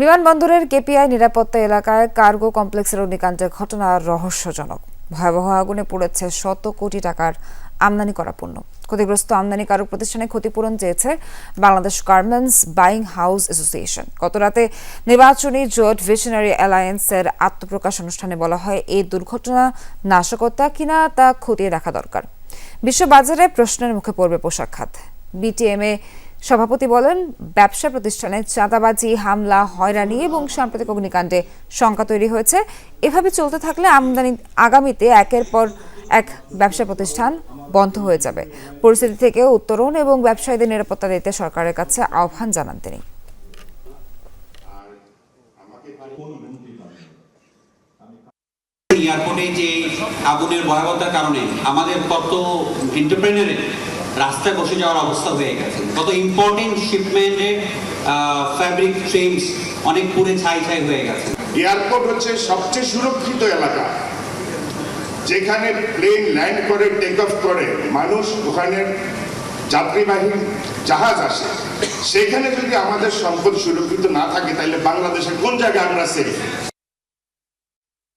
বিমানবন্দরের কেপিআই নিরাপত্তা এলাকায় কার্গো কমপ্লেক্সের অগ্নিকাণ্ডের ঘটনা রহস্যজনক। ভয়াবহ আগুনে পড়েছে শত কোটি টাকার আমদানি করা পণ্য। ক্ষতিগ্রস্ত আমদানিকারক প্রতিষ্ঠানে ক্ষতিপূরণ চেয়েছে Bangladesh garments buying house association. গতরাতে নির্বাচনী জোট ভিশনারি অ্যালায়েন্সের আত্মপ্রকাশ অনুষ্ঠানে বলা হয় এই দুর্ঘটনা নাশকতা কিনা তা খতিয়ে দেখা দরকার। বিশ্ববাজারে প্রশ্নের মুখে পড়বে পোশাক খাত। বিটিএমএ সভাপতি বলেন, ব্যবসা প্রতিষ্ঠানে চাঁদাবাজি, হামলা, হয়রানি এবং সাম্প্রতিক অগ্নিকাণ্ডে শঙ্কা তৈরি হয়েছে। এভাবে চলতে থাকলে আমদানি আগামীতে একের পর এক ব্যবসা প্রতিষ্ঠান বন্ধ হয়ে যাবে। পরিস্থিতি থেকে উত্তরণ এবং ব্যবসায়ীদের নিরাপত্তা দিতে সরকারের কাছে আহ্বান জানান তিনি। এয়ারপোর্টে যে আগুনের ভয়াবহতার কারণে আমাদের কত এন্টারপ্রেনারের রাস্তায় বসে যাওয়ার অবস্থা হয়ে গেছে। কত ইম্পর্টেন্ট শিপমেন্টের ফ্যাব্রিক ট্রেন্স অনেক পুরে ছাই ছাই হয়ে গেছে। এয়ারপোর্ট হচ্ছে সবচেয়ে সুরক্ষিত এলাকা। যেখানে প্লেন ল্যান্ড করে টেক অফ করে, মানুষ ওখানে যাত্রীবাহী জাহাজ আসে। সেখানে যদি আমাদের সম্পদ সুরক্ষিত না থাকে, তাহলে বাংলাদেশের কোন জায়গায় আমরা সেফ